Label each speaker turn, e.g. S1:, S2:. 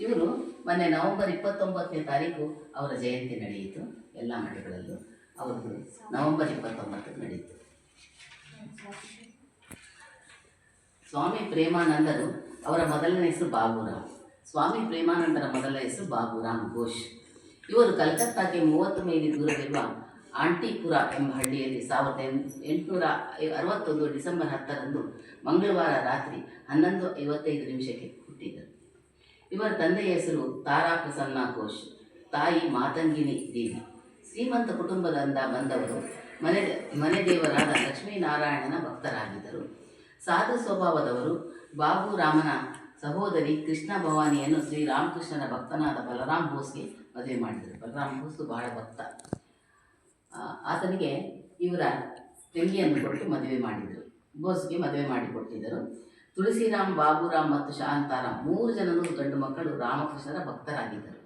S1: ಇವರು ಮೊನ್ನೆ ನವೆಂಬರ್ ಇಪ್ಪತ್ತೊಂಬತ್ತನೇ ತಾರೀಕು ಅವರ ಜಯಂತಿ ನಡೆಯಿತು, ಎಲ್ಲ ಮಠಗಳಲ್ಲೂ ಅವರು ನವೆಂಬರ್ ಇಪ್ಪತ್ತೊಂಬತ್ತಕ್ಕೆ ನಡೆಯಿತು. ಸ್ವಾಮಿ ಪ್ರೇಮಾನಂದರು ಅವರ ಮೊದಲನೇ ಹೆಸರು ಬಾಬುರಾಮ್. ಸ್ವಾಮಿ ಪ್ರೇಮಾನಂದರ ಮೊದಲ ಹೆಸರು ಬಾಬುರಾಮ್ ಘೋಷ್. ಇವರು ಕಲ್ಕತ್ತಾಕ್ಕೆ ಮೂವತ್ತು ಮೈಲಿ ದೂರವಿರುವ ಆಂಟಿಪುರ ಎಂಬ ಹಳ್ಳಿಯಲ್ಲಿ ಸಾವಿರದ ಎಂಟು- ಎಂಟುನೂರ ಅರವತ್ತೊಂದು ಡಿಸೆಂಬರ್ ಹತ್ತರಂದು ಮಂಗಳವಾರ ರಾತ್ರಿ ಹನ್ನೊಂದು ಐವತ್ತೈದು ನಿಮಿಷಕ್ಕೆ ಹುಟ್ಟಿದರು. ಇವರ ತಂದೆಯ ಹೆಸರು ತಾರಾ ಪ್ರಸನ್ನ ಘೋಷ್. ತಾಯಿ ಮಾತಂಗಿನಿ ದೇವಿ ಶ್ರೀಮಂತ ಕುಟುಂಬದಿಂದ ಬಂದವರು ಮನೆ ಮನೆ ದೇವರಾದ ಲಕ್ಷ್ಮೀನಾರಾಯಣನ ಭಕ್ತರಾಗಿದ್ದರು. ಸಾಧು ಸ್ವಭಾವದವರು ಬಾಬು ರಾಮನ ಸಹೋದರಿ ಕೃಷ್ಣ ಭವಾನಿಯನ್ನು ಶ್ರೀರಾಮಕೃಷ್ಣನ ಭಕ್ತನಾದ ಬಲರಾಮ್ ಬೋಸ್ಗೆ ಮದುವೆ ಮಾಡಿದರು. ಬಲರಾಮ್ ಬೋಸ್ ಬಹಳ ಭಕ್ತ. ಆತನಿಗೆ ಇವರ ತಂಗಿಯನ್ನು ಕೊಟ್ಟು ಮದುವೆ ಮಾಡಿದರು. ಬೋಸ್ಗೆ ಮದುವೆ ಮಾಡಿಕೊಟ್ಟಿದ್ದರು. ತುಳಸಿರಾಮ್ ಬಾಬುರಾಮ್ ಮತ್ತು ಶಾಂತಾರಾಮ್ ಮೂರು ಜನರು ಗಂಡು ಮಕ್ಕಳು ರಾಮಕೃಷ್ಣರ ಭಕ್ತರಾಗಿದ್ದರು.